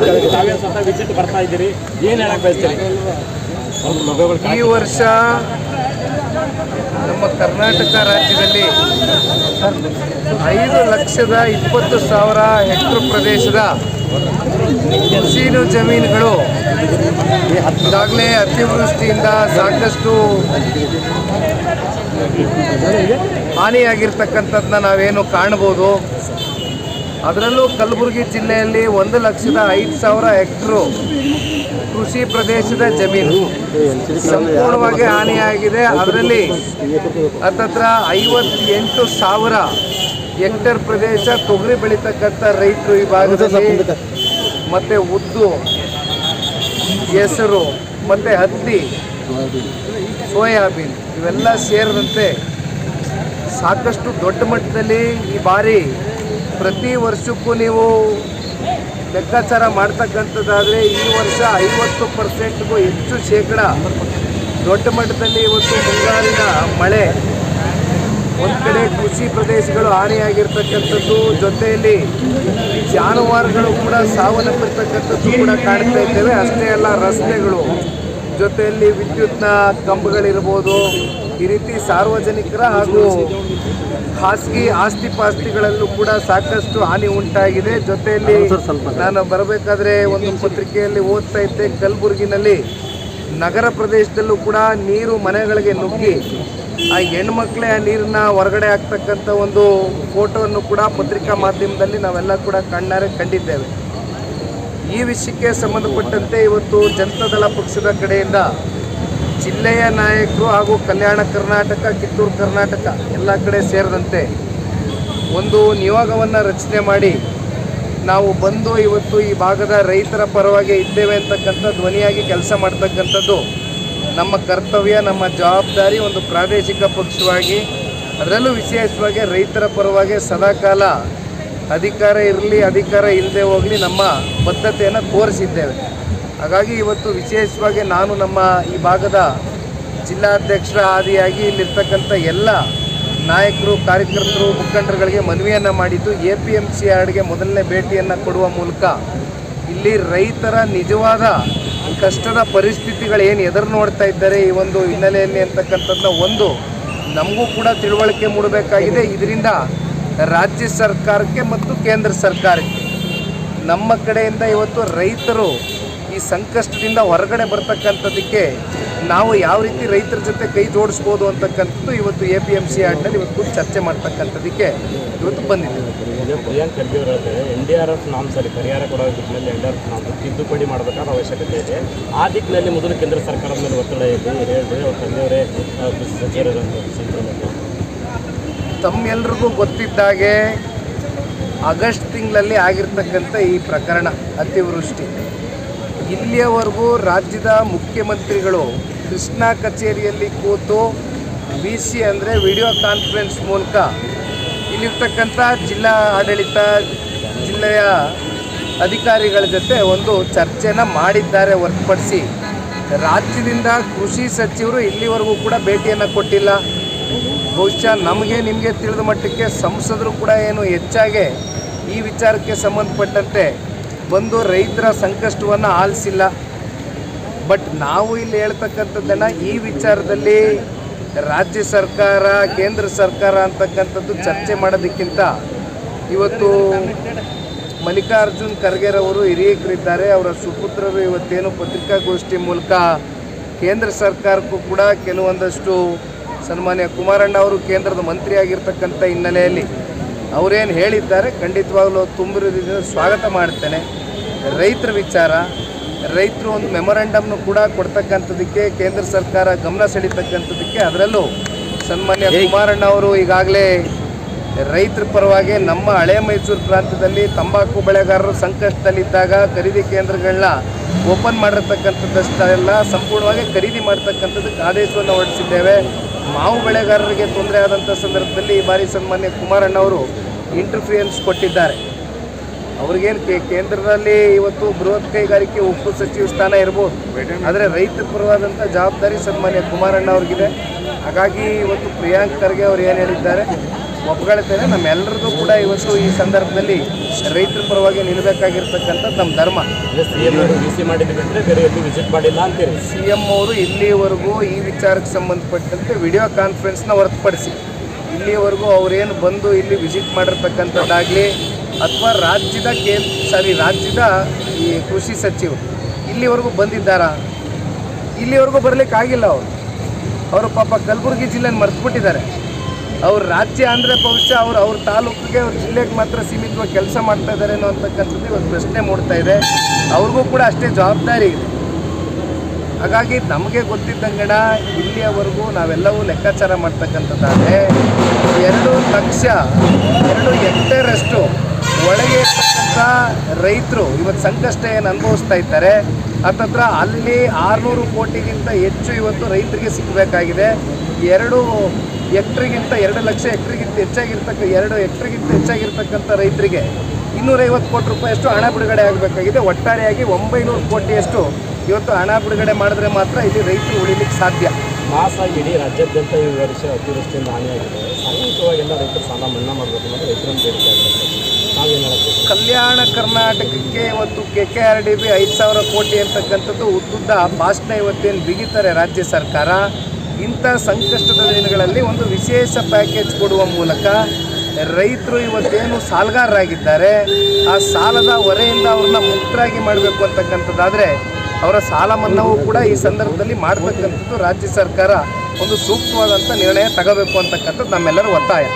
ತಾವೇ ಸ್ವತಃ ವಿಸಿಟ್ ಬರ್ತಾ ಇದ್ದೀರಿ? ಏನು ಹೇಳಕ್ ಬಯಸ್ತೀರಿ? ಸ್ವಲ್ಪ ಈ ವರ್ಷ ನಮ್ಮ ಕರ್ನಾಟಕ ರಾಜ್ಯದಲ್ಲಿ ಐದು ಲಕ್ಷದ ಇಪ್ಪತ್ತು ಸಾವಿರ ಹೆಕ್ಟರ್ ಪ್ರದೇಶದ ಹಸಿರು ಜಮೀನುಗಳು ಈಗಾಗಲೇ ಅತಿವೃಷ್ಟಿಯಿಂದ ಸಾಕಷ್ಟು ಹಾನಿಯಾಗಿರ್ತಕ್ಕಂಥದ್ದನ್ನ ನಾವೇನು ಕಾಣ್ಬೋದು ಅದರಲ್ಲೂ ಕಲಬುರಗಿ ಜಿಲ್ಲೆಯಲ್ಲಿ ಒಂದು ಲಕ್ಷದ ಐದು ಸಾವಿರ ಹೆಕ್ಟ್ರು ಕೃಷಿ ಪ್ರದೇಶದ ಜಮೀನು. ಸಂಪೂರ್ಣವಾಗಿ ಹಾನಿಯಾಗಿದೆ. ಅದರಲ್ಲಿ ಹತ್ತತ್ರ ಐವತ್ತೆಂಟು ಸಾವಿರ ಹೆಕ್ಟರ್ ಪ್ರದೇಶ ತೊಗರಿ ಬೆಳೀತಕ್ಕಂಥ ರೈತರು ಈ ಭಾಗದಲ್ಲಿ. ಮತ್ತು ಉದ್ದು, ಹೆಸರು, ಮತ್ತು ಹತ್ತಿ, ಸೋಯಾಬೀನ್ ಇವೆಲ್ಲ ಸೇರಿದಂತೆ ಸಾಕಷ್ಟು ದೊಡ್ಡ ಮಟ್ಟದಲ್ಲಿ ಈ ಬಾರಿ ಪ್ರತಿ ವರ್ಷಕ್ಕೂ ನೀವು ಲೆಕ್ಕಾಚಾರ ಮಾಡ್ತಕ್ಕಂಥದ್ದಾದರೆ ಈ ವರ್ಷ ಐವತ್ತು ಪರ್ಸೆಂಟ್ಗೂ ಹೆಚ್ಚು ಶೇಕಡ ದೊಡ್ಡ ಮಟ್ಟದಲ್ಲಿ ಇವತ್ತು ಮುಂಗಾರಿನ ಮಳೆ. ಒಂದು ಕಡೆ ಕೃಷಿ ಪ್ರದೇಶಗಳು ಹಾನಿಯಾಗಿರ್ತಕ್ಕಂಥದ್ದು, ಜೊತೆಯಲ್ಲಿ ಜಾನುವಾರುಗಳು ಕೂಡ ಸಾವನ್ನಪ್ಪಿರ್ತಕ್ಕಂಥದ್ದು ಕೂಡ ಕಾಣ್ತಾ ಇದ್ದೇವೆ. ಅಷ್ಟೇ ಅಲ್ಲ, ರಸ್ತೆಗಳು, ಜೊತೆಯಲ್ಲಿ ವಿದ್ಯುತ್ನ ಕಂಬಗಳಿರ್ಬೋದು ಈ ರೀತಿ ಸಾರ್ವಜನಿಕರ ಹಾಗೂ ಖಾಸಗಿ ಆಸ್ತಿ ಪಾಸ್ತಿಗಳಲ್ಲೂ ಕೂಡ ಸಾಕಷ್ಟು ಹಾನಿ ಉಂಟಾಗಿದೆ. ಜೊತೆಯಲ್ಲಿ ನಾನು ಬರಬೇಕಾದ್ರೆ ಒಂದು ಪತ್ರಿಕೆಯಲ್ಲಿ ಓದ್ತಾ ಇದ್ದೆ ಕಲಬುರಗಿನಲ್ಲಿ. ನಗರ ಪ್ರದೇಶದಲ್ಲೂ ಕೂಡ ನೀರು ಮನೆಗಳಿಗೆ ನುಗ್ಗಿ ಆ ಹೆಣ್ಮಕ್ಳೇ ಆ ನೀರನ್ನ ಹೊರಗಡೆ ಆಗ್ತಕ್ಕಂಥ ಒಂದು ಫೋಟೋವನ್ನು ಕೂಡ ಪತ್ರಿಕಾ ಮಾಧ್ಯಮದಲ್ಲಿ ನಾವೆಲ್ಲ ಕೂಡ ಕಣ್ಣಾರೆ ಕಂಡಿದ್ದೇವೆ. ಈ ವಿಷಯಕ್ಕೆ ಸಂಬಂಧಪಟ್ಟಂತೆ ಇವತ್ತು ಜನತಾದಳ ಪಕ್ಷದ ಕಡೆಯಿಂದ ಜಿಲ್ಲೆಯ ನಾಯಕರು ಹಾಗೂ ಕಲ್ಯಾಣ ಕರ್ನಾಟಕ, ಕಿತ್ತೂರು ಕರ್ನಾಟಕ ಎಲ್ಲ ಕಡೆ ಸೇರಿದಂತೆ ಒಂದು ನಿಯೋಗವನ್ನು ರಚನೆ ಮಾಡಿ ನಾವು ಬಂದು ಇವತ್ತು ಈ ಭಾಗದ ರೈತರ ಪರವಾಗಿ ಇದ್ದೇವೆ ಅಂತಕ್ಕಂಥ ಧ್ವನಿಯಾಗಿ ಕೆಲಸ ಮಾಡ್ತಕ್ಕಂಥದ್ದು ನಮ್ಮ ಕರ್ತವ್ಯ, ನಮ್ಮ ಜವಾಬ್ದಾರಿ ಒಂದು ಪ್ರಾದೇಶಿಕ ಪಕ್ಷವಾಗಿ, ಅದರಲ್ಲೂ ವಿಶೇಷವಾಗಿ ರೈತರ ಪರವಾಗಿ ಸದಾಕಾಲ ಅಧಿಕಾರ ಇರಲಿ, ಅಧಿಕಾರ ಇಲ್ಲದೆ ಹೋಗಲಿ ನಮ್ಮ ಬದ್ಧತೆಯನ್ನು ತೋರಿಸಿದ್ದೇವೆ. ಹಾಗಾಗಿ ಇವತ್ತು ವಿಶೇಷವಾಗಿ ನಾನು ನಮ್ಮ ಈ ಭಾಗದ ಜಿಲ್ಲಾಧ್ಯಕ್ಷರ ಆದಿಯಾಗಿ ಇಲ್ಲಿರ್ತಕ್ಕಂಥ ಎಲ್ಲ ನಾಯಕರು, ಕಾರ್ಯಕರ್ತರು, ಮುಖಂಡರುಗಳಿಗೆ ಮನವಿಯನ್ನು ಮಾಡಿದ್ದು ಎ ಪಿ ಎಂ ಸಿ ಆರ್ಡ್ಗೆ ಮೊದಲನೇ ಭೇಟಿಯನ್ನು ಕೊಡುವ ಮೂಲಕ ಇಲ್ಲಿ ರೈತರ ನಿಜವಾದ ಕಷ್ಟದ ಪರಿಸ್ಥಿತಿಗಳು ಏನು ಎದುರು ನೋಡ್ತಾ ಇದ್ದಾರೆ ಈ ಒಂದು ಹಿನ್ನೆಲೆಯಲ್ಲಿ ಅಂತಕ್ಕಂಥದ್ದನ್ನ ಒಂದು ನಮಗೂ ಕೂಡ ತಿಳುವಳಿಕೆ ಮೂಡಬೇಕಾಗಿದೆ. ಇದರಿಂದ ರಾಜ್ಯ ಸರ್ಕಾರಕ್ಕೆ ಮತ್ತು ಕೇಂದ್ರ ಸರ್ಕಾರಕ್ಕೆ ನಮ್ಮ ಕಡೆಯಿಂದ ಇವತ್ತು ರೈತರು ಈ ಸಂಕಷ್ಟದಿಂದ ಹೊರಗಡೆ ಬರ್ತಕ್ಕಂಥದ್ದಕ್ಕೆ ನಾವು ಯಾವ ರೀತಿ ರೈತರ ಜೊತೆ ಕೈ ಜೋಡಿಸ್ಬೋದು ಅಂತಕ್ಕಂಥದ್ದು ಇವತ್ತು ಎ ಪಿ ಎಂ ಸಿ ಆಡ್ನಲ್ಲಿ ಇವತ್ತು ಚರ್ಚೆ ಮಾಡ್ತಕ್ಕಂಥದ್ದಕ್ಕೆ ಇವತ್ತು ಬಂದಿದ್ದೀವಿ ಪ್ರಿಯಾಂಕ್ ಖರ್ಗೆ ಅವರು ಹೇಳ್ತಾರೆ ಎನ್ ಡಿ ಆರ್ ಎಫ್ ನಾಮ್ಸಲ್ಲಿ ಪರಿಹಾರ ಕೊಡೋ ದಿಕ್ಕಿನಲ್ಲಿ ಎನ್ ಡಿ ಆರ್ ಎಫ್ ನಾಮ್ ತಿದ್ದುಪಡಿ ಮಾಡಬೇಕಾದ ಅವಶ್ಯಕತೆ ಇದೆ. ಆ ದಿಕ್ಕಿನಲ್ಲಿ ಮೊದಲು ಕೇಂದ್ರ ಸರ್ಕಾರದ ಮೇಲೆ ಒತ್ತಡ ಇದೆ ಹೇಳಿದ್ರೆ ಅವ್ರ ಕೃಷಿ ಸಚಿವರು ತಮ್ಮೆಲ್ರಿಗೂ ಗೊತ್ತಿದ್ದಾಗೆ ಆಗಸ್ಟ್ ತಿಂಗಳಲ್ಲಿ ಆಗಿರ್ತಕ್ಕಂಥ ಈ ಪ್ರಕರಣ ಅತಿವೃಷ್ಟಿ. ಇಲ್ಲಿಯವರೆಗೂ ರಾಜ್ಯದ ಮುಖ್ಯಮಂತ್ರಿಗಳು ಕೃಷ್ಣಾ ಕಚೇರಿಯಲ್ಲಿ ಕೂತು ವಿ ಸಿ ಅಂದರೆ ವಿಡಿಯೋ ಕಾನ್ಫರೆನ್ಸ್ ಮೂಲಕ ಇಲ್ಲಿರ್ತಕ್ಕಂಥ ಜಿಲ್ಲಾ ಆಡಳಿತ ಜಿಲ್ಲೆಯ ಅಧಿಕಾರಿಗಳ ಜೊತೆ ಒಂದು ಚರ್ಚೆನ ಮಾಡಿದ್ದಾರೆ ಹೊರತುಪಡಿಸಿ. ರಾಜ್ಯದಿಂದ ಕೃಷಿ ಸಚಿವರು ಇಲ್ಲಿವರೆಗೂ ಕೂಡ ಭೇಟಿಯನ್ನು ಕೊಟ್ಟಿಲ್ಲ. ಬಹುಶಃ ನಮಗೆ ನಿಮಗೆ ತಿಳಿದ ಮಟ್ಟಕ್ಕೆ ಸಂಸದರು ಕೂಡ ಏನು ಹೆಚ್ಚಾಗೆ ಈ ವಿಚಾರಕ್ಕೆ ಸಂಬಂಧಪಟ್ಟಂತೆ ಬಂದು ರೈತರ ಸಂಕಷ್ಟವನ್ನು ಆಲಿಸಿಲ್ಲ. ಬಟ್ ನಾವು ಇಲ್ಲಿ ಹೇಳ್ತಕ್ಕಂಥದ್ದನ್ನು ಈ ವಿಚಾರದಲ್ಲಿ ರಾಜ್ಯ ಸರ್ಕಾರ, ಕೇಂದ್ರ ಸರ್ಕಾರ ಅಂತಕ್ಕಂಥದ್ದು ಚರ್ಚೆ ಮಾಡೋದಕ್ಕಿಂತ ಇವತ್ತು ಮಲ್ಲಿಕಾರ್ಜುನ್ ಖರ್ಗೆರವರು ಹಿರಿಯಕರಿದ್ದಾರೆ. ಅವರ ಸುಪುತ್ರರು ಇವತ್ತೇನು ಪತ್ರಿಕಾಗೋಷ್ಠಿ ಮೂಲಕ ಕೇಂದ್ರ ಸರ್ಕಾರಕ್ಕೂ ಕೂಡ ಕೆಲವೊಂದಷ್ಟು ಸನ್ಮಾನ್ಯ ಕುಮಾರಣ್ಣ ಅವರು ಕೇಂದ್ರದ ಮಂತ್ರಿಯಾಗಿರ್ತಕ್ಕಂಥ ಹಿನ್ನೆಲೆಯಲ್ಲಿ ಅವರೇನು ಹೇಳಿದ್ದಾರೆ ಖಂಡಿತವಾಗಲೂ ತುಂಬಿರೋದ್ರಿಂದ ಸ್ವಾಗತ ಮಾಡ್ತೇನೆ. ರೈತರ ವಿಚಾರ ರೈತರು ಒಂದು ಮೆಮೊರಾಂಡಮ್ನು ಕೂಡ ಕೊಡ್ತಕ್ಕಂಥದ್ದಕ್ಕೆ ಕೇಂದ್ರ ಸರ್ಕಾರ ಗಮನ ಸೆಳೀತಕ್ಕಂಥದ್ದಕ್ಕೆ ಅದರಲ್ಲೂ ಸನ್ಮಾನ್ಯ ಕುಮಾರಣ್ಣ ಅವರು ಈಗಾಗಲೇ ರೈತರ ಪರವಾಗಿ ನಮ್ಮ ಹಳೆ ಮೈಸೂರು ಪ್ರಾಂತ್ಯದಲ್ಲಿ ತಂಬಾಕು ಬೆಳೆಗಾರರು ಸಂಕಷ್ಟದಲ್ಲಿದ್ದಾಗ ಖರೀದಿ ಕೇಂದ್ರಗಳನ್ನ ಓಪನ್ ಮಾಡಿರ್ತಕ್ಕಂಥದ್ದಷ್ಟೆಲ್ಲ ಸಂಪೂರ್ಣವಾಗಿ ಖರೀದಿ ಮಾಡ್ತಕ್ಕಂಥದ್ದಕ್ಕೆ ಆದೇಶವನ್ನು ಹೊರಡಿಸಿದ್ದೇವೆ. ಮಾವು ಬೆಳೆಗಾರರಿಗೆ ತೊಂದರೆ ಆದಂಥ ಸಂದರ್ಭದಲ್ಲಿ ಈ ಬಾರಿ ಸನ್ಮಾನ್ಯ ಕುಮಾರಣ್ಣ ಅವರು ಇಂಟರ್ಫಿಯನ್ಸ್ ಕೊಟ್ಟಿದ್ದಾರೆ. ಅವ್ರಿಗೇನು ಕೇಂದ್ರದಲ್ಲಿ ಇವತ್ತು ಬೃಹತ್ ಕೈಗಾರಿಕೆ ಉಕ್ಕು ಸಚಿವ ಸ್ಥಾನ ಇರ್ಬೋದು. ಆದರೆ ರೈತ ಪರವಾದಂಥ ಜವಾಬ್ದಾರಿ ಸನ್ಮಾನ್ಯ ಕುಮಾರಣ್ಣ ಅವ್ರಿಗಿದೆ ಹಾಗಾಗಿ ಇವತ್ತು ಪ್ರಿಯಾಂಕ್ ಖರ್ಗೆ ಅವ್ರು ಏನು ಹೇಳಿದ್ದಾರೆ ಒಪ್ಕೊಳ್ತೇನೆ. ನಮ್ಮೆಲ್ಲರದ್ದು ಕೂಡ ಇವತ್ತು ಈ ಸಂದರ್ಭದಲ್ಲಿ ರೈತರ ಪರವಾಗಿ ನಿಲ್ಲಬೇಕಾಗಿರ್ತಕ್ಕಂಥ ನಮ್ಮ ಧರ್ಮ. ಸಿ ಎಂ ಅವರು ಇಲ್ಲಿವರೆಗೂ ಈ ವಿಚಾರಕ್ಕೆ ಸಂಬಂಧಪಟ್ಟಂತೆ ವಿಡಿಯೋ ಕಾನ್ಫರೆನ್ಸ್ನ ಹೊರತುಪಡಿಸಿ ಇಲ್ಲಿವರೆಗೂ ಅವರೇನು ಬಂದು ಇಲ್ಲಿ ವಿಸಿಟ್ ಮಾಡಿರ್ತಕ್ಕಂಥದ್ದಾಗಲಿ ಅಥವಾ ರಾಜ್ಯದ ಕೇಂದ್ರ ಸಾರಿ ರಾಜ್ಯದ ಈ ಕೃಷಿ ಸಚಿವರು ಇಲ್ಲಿವರೆಗೂ ಬಂದಿದ್ದಾರಾ? ಇಲ್ಲಿವರೆಗೂ ಬರಲಿಕ್ಕಾಗಿಲ್ಲ ಅವರು. ಅವರು ಪಾಪ ಕಲಬುರಗಿ ಜಿಲ್ಲೆನ ಮರ್ತ್ಬಿಟ್ಟಿದ್ದಾರೆ. ಅವ್ರ ರಾಜ್ಯ ಅಂದರೆ ಬಹುಶಃ ಅವ್ರು ಅವ್ರ ತಾಲೂಕಿಗೆ ಅವ್ರ ಜಿಲ್ಲೆಗೆ ಮಾತ್ರ ಸೀಮಿತವಾಗಿ ಕೆಲಸ ಮಾಡ್ತಾ ಇದ್ದಾರೆ ಅನ್ನೋ ಅಂತಕ್ಕಂಥದ್ದು ಇವತ್ತು ಪ್ರಶ್ನೆ ಮೂಡ್ತಾ ಇದೆ. ಅವ್ರಿಗೂ ಕೂಡ ಅಷ್ಟೇ ಜವಾಬ್ದಾರಿ ಇದೆ. ಹಾಗಾಗಿ ನಮಗೆ ಗೊತ್ತಿದ್ದಂಗಡ ಇಲ್ಲಿಯವರೆಗೂ ನಾವೆಲ್ಲವೂ ಲೆಕ್ಕಾಚಾರ ಮಾಡ್ತಕ್ಕಂಥದ್ದಾದರೆ, ಎರಡು ಲಕ್ಷ ಎರಡು ಹೆಕ್ಟೇರಷ್ಟು ಒಳಗೆ ಇರ್ತಕ್ಕಂಥ ರೈತರು ಇವತ್ತು ಸಂಕಷ್ಟ ಏನು ಅನುಭವಿಸ್ತಾ ಇದ್ದಾರೆ ಹತ್ತತ್ರ ಅಲ್ಲಿ ಆರುನೂರು ಕೋಟಿಗಿಂತ ಹೆಚ್ಚು ಇವತ್ತು ರೈತರಿಗೆ ಸಿಗಬೇಕಾಗಿದೆ. ಎರಡು ಎಕ್ಟ್ರಿಗಿಂತ ಎರಡು ಲಕ್ಷ ಎಕ್ಟ್ರಿಗಿಂತ ಹೆಚ್ಚಾಗಿರ್ತಕ್ಕ, ಎರಡು ಎಕ್ಟ್ರಿಗಿಂತ ಹೆಚ್ಚಾಗಿರ್ತಕ್ಕಂಥ ರೈತರಿಗೆ ಇನ್ನೂರೈವತ್ತು ಕೋಟಿ ರೂಪಾಯಿಯಷ್ಟು ಹಣ ಬಿಡುಗಡೆ ಆಗಬೇಕಾಗಿದೆ. ಒಟ್ಟಾರೆಯಾಗಿ ಒಂಬೈನೂರು ಕೋಟಿಯಷ್ಟು ಇವತ್ತು ಹಣ ಬಿಡುಗಡೆ ಮಾಡಿದ್ರೆ ಮಾತ್ರ ಇಲ್ಲಿ ರೈತರು ಉಳಿಲಿಕ್ಕೆ ಸಾಧ್ಯ. ಮಾಸ ಇಡೀ ರಾಜ್ಯಾದ್ಯಂತ ಈ ವರ್ಷ ಅತಿವೃಷ್ಟಿಯಿಂದ ಹಾನಿಯಾಗಿದೆ. ಸಾಮೂಹಿಕವಾಗಿ ಎಲ್ಲ ರೈತರು ಸಾಲ ಮನ್ನಾ ಮಾಡಬೇಕು ಅಂತ ರೈತರನ್ನು ಬೇಡಿಕೆ ಕಲ್ಯಾಣ ಕರ್ನಾಟಕಕ್ಕೆ ಇವತ್ತು K K R D B ಐದು ಸಾವಿರ ಕೋಟಿ ಅಂತಕ್ಕಂಥದ್ದು ಉದ್ದುದ್ದ ಭಾಷಣ ಇವತ್ತೇನು ಬಿಗಿತಾರೆ ರಾಜ್ಯ ಸರ್ಕಾರ. ಇಂಥ ಸಂಕಷ್ಟದ ದಿನಗಳಲ್ಲಿ ಒಂದು ವಿಶೇಷ ಪ್ಯಾಕೇಜ್ ಕೊಡುವ ಮೂಲಕ ರೈತರು ಇವತ್ತೇನು ಸಾಲಗಾರರಾಗಿದ್ದಾರೆ. ಆ ಸಾಲದ ಹೊರೆಯಿಂದ ಅವ್ರನ್ನ ಮುಕ್ತರಾಗಿ ಮಾಡಬೇಕು ಅಂತಕ್ಕಂಥದ್ದಾದರೆ ಅವರ ಸಾಲ ಮನ್ನಾವೂ ಕೂಡ ಈ ಸಂದರ್ಭದಲ್ಲಿ ಮಾಡತಕ್ಕಂಥದ್ದು ರಾಜ್ಯ ಸರ್ಕಾರ. ಒಂದು ಸೂಕ್ತವಾದಂಥ ನಿರ್ಣಯ ತಗೋಬೇಕು ಅಂತಕ್ಕಂಥದ್ದು ನಮ್ಮೆಲ್ಲರ ಒತ್ತಾಯ.